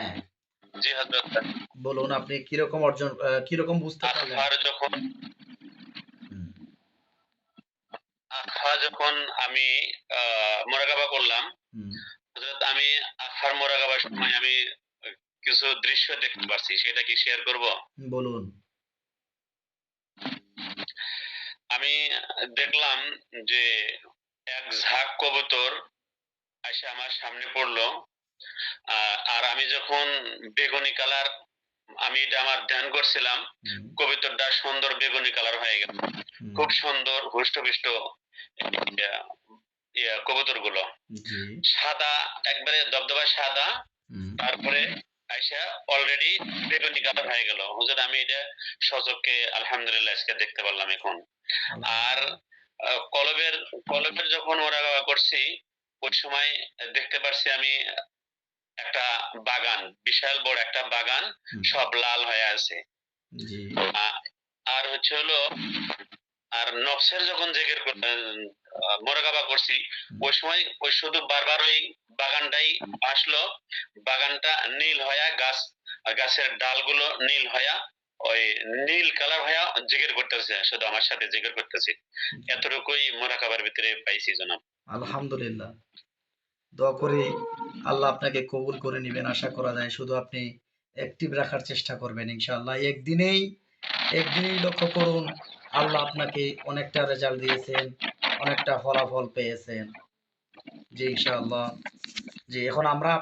হ্যাঁ। জি হজরত বলুন আপনি কীরকম অর্জন আহ, কীরকম বুঝতে পারলেন? আফার যখন যখন আমি মোরাকাবা করলাম হযরত আমি মোরাকাবার সময় আমি কিছু দৃশ্য দেখতে পাচ্ছি সেটা কি শেয়ার করব? বলুন। আমি দেখলাম যে এক ঝাঁক কবুতর এসে আমার সামনে পড়ল। আর আমি যখন বেগুনি কালার আমি এটা আমার ধ্যান করছিলাম হুম, কবুতরটা সুন্দর বেগুনি কালার হয়ে গেল। খুব সুন্দর হুষ্টপুষ্ট কবুতরগুলো সাদা একবারে দবদবা সাদা তারপরে আইসা অলরেডি বেগুনি কালার হয়ে গেল। হুজুর আমি এটা সচককে আলহামদুলিল্লাহ আজকে দেখতে পারলাম এখন। আর কলবের কলবের যখন ওরা করছি ওই সময় দেখতে পারছি আমি একটা বাগান বিশাল বড় একটা বাগান সব লাল হয়ে আছে। আর হচ্ছে হলো আর নফসের যখন জেগের মোরাকাবা করছি ওই সময় ওই শুধু বারবার ওই বাগানটাই আসলো বাগানটা নীল হয়া গাছ গাছের ডালগুলো নীল হয়া ওই নীল কালার হয়া জিগের করতেছে শুধু আমার সাথে জিগের করতেছে। এতটুকুই মোরাকাবার ভিতরে পাইছি জনাব। আলহামদুলিল্লাহ। দোয়া করি আল্লাহ আপনাকে কবুল করে নেবেন, আশা করা যায়। শুধু আপনি অ্যাক্টিভ রাখার চেষ্টা করবেন ইনশাআল্লাহ। একদিনেই একদিনেই লক্ষ্য করুন, আল্লাহ আপনাকে অনেকটা রেজাল্ট দিয়েছেন, অনেকটা ফলাফল পেয়েছেন। জি, ইনশাআল্লাহ। জি, এখন আমরা